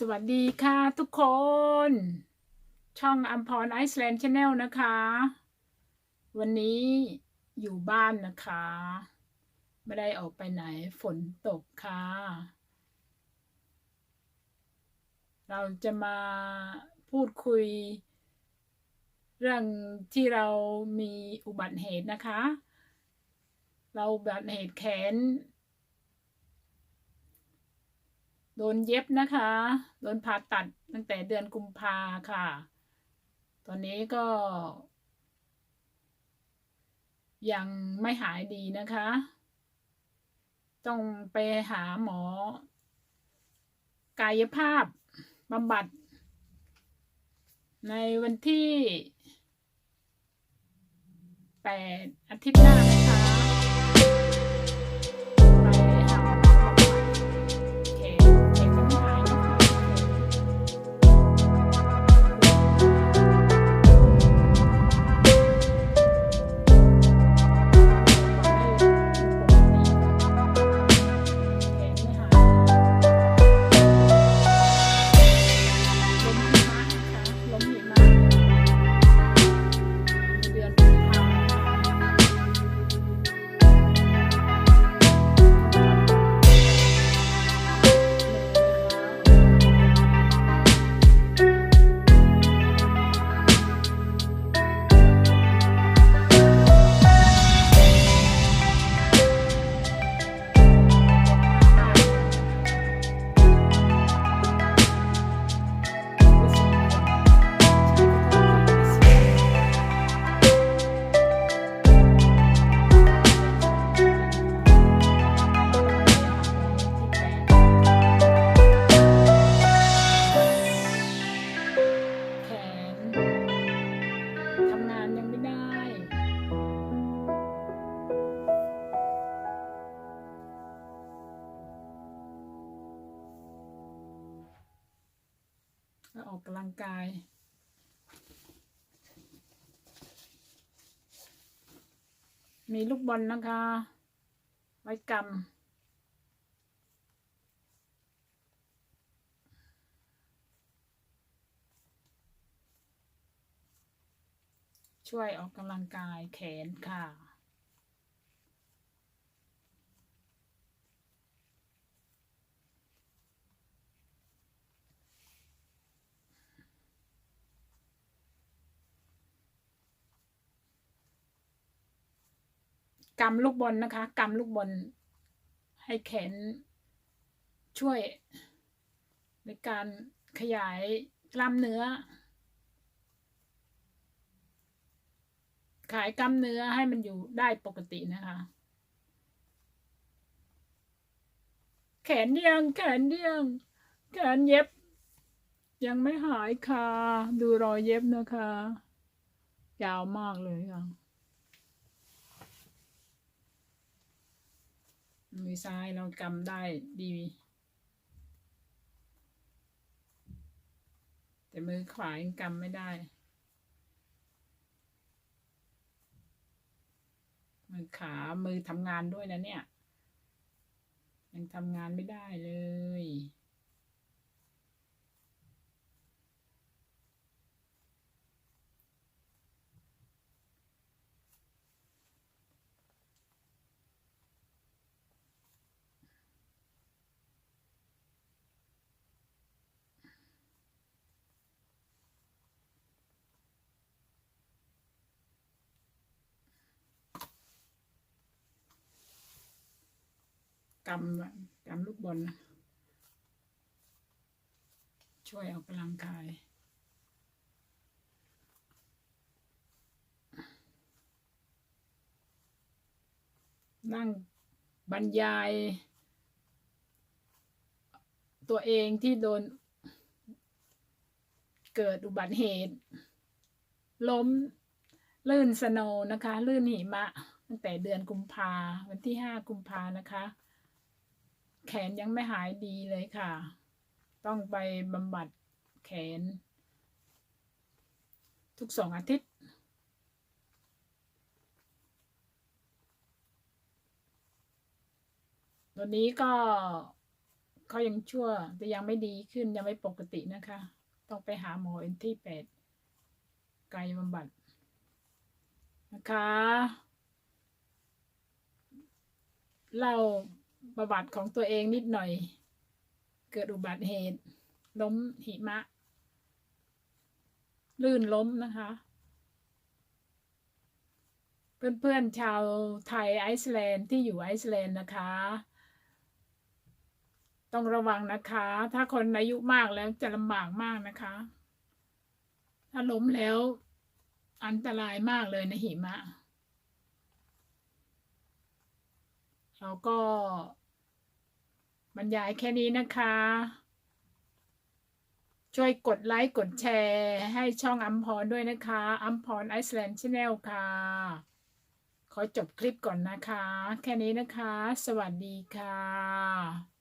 สวัสดีค่ะทุกคน ช่องอัมพรไอซ์แลนด์ชาแนลนะคะ วันนี้อยู่บ้านนะคะ ไม่ได้ออกไปไหนฝนตกค่ะ เราจะมาพูดคุย เรื่องที่เรามีอุบัติเหตุนะคะ เราอุบัติเหตุแขน โดนเย็บนะคะ โดนผ่าตัดตั้งแต่เดือนกุมภาค่ะ ตอนนี้ก็ ยังไม่หายดีนะคะ ต้องไปหาหมอ กายภาพบำบัด ในวันที่แปดอาทิตย์หน้านะคะ ออกกำลังกายมีลูกบอลนะคะ ไว้กำช่วยออกกำลังกายแขนค่ะ กำลูกบอลนะคะกำลูกบอลให้แขนช่วย ในการขยายกล้ามเนื้อ ขายกล้ามเนื้อให้มันอยู่ได้ปกตินะคะ แขนเดียงแขนเดียงแขนเย็บ ยังไม่หายค่ะ ดูรอยเย็บนะคะ ยาวมากเลยค่ะ มือซ้ายเรากำได้ดี แต่มือขวายังกำไม่ได้ มือขามือทำงานด้วยนะเนี่ย ยังทำงานไม่ได้เลย กำกำลูกบอลนะช่วยออกกำลังกายนั่งบรรยาย ตัวเองที่โดน เกิดอุบัติเหตุ ล้มลื่นสโนนะคะ ลื่นหิมะ ตั้งแต่เดือนกุมภาวันที่ห้ากุมภานะคะ แขนยังไม่หายดีเลยค่ะ ต้องไปบำบัดแขน ทุกสองอาทิตย์ ตอนนี้ก็เขายังชั่วแต่ยังไม่ดีขึ้นยังไม่ปกตินะคะ ต้องไปหาหมอเอ็นที่แปดกายบำบัดนะคะเล่า ประวัติของตัวเองนิดหน่อย เกิดอุบัติเหตุ ล้มหิมะ ลื่นล้มนะคะ เพื่อนๆชาวไทยไอซ์แลนด์ที่อยู่ไอซ์แลนด์นะคะ ต้องระวังนะคะ ถ้าคนอายุมากแล้วจะลำบากมากนะคะ ถ้าล้มแล้วอันตรายมากเลยนะหิมะเราก็ บรรยายแค่นี้นะคะ ช่วยกดไลค์กดแชร์ให้ช่องอัมพรด้วยนะคะอัมพรไอซ์แลนด์ชาแนลค่ะ ขอจบคลิปก่อนนะคะ แค่นี้นะคะ สวัสดีค่ะ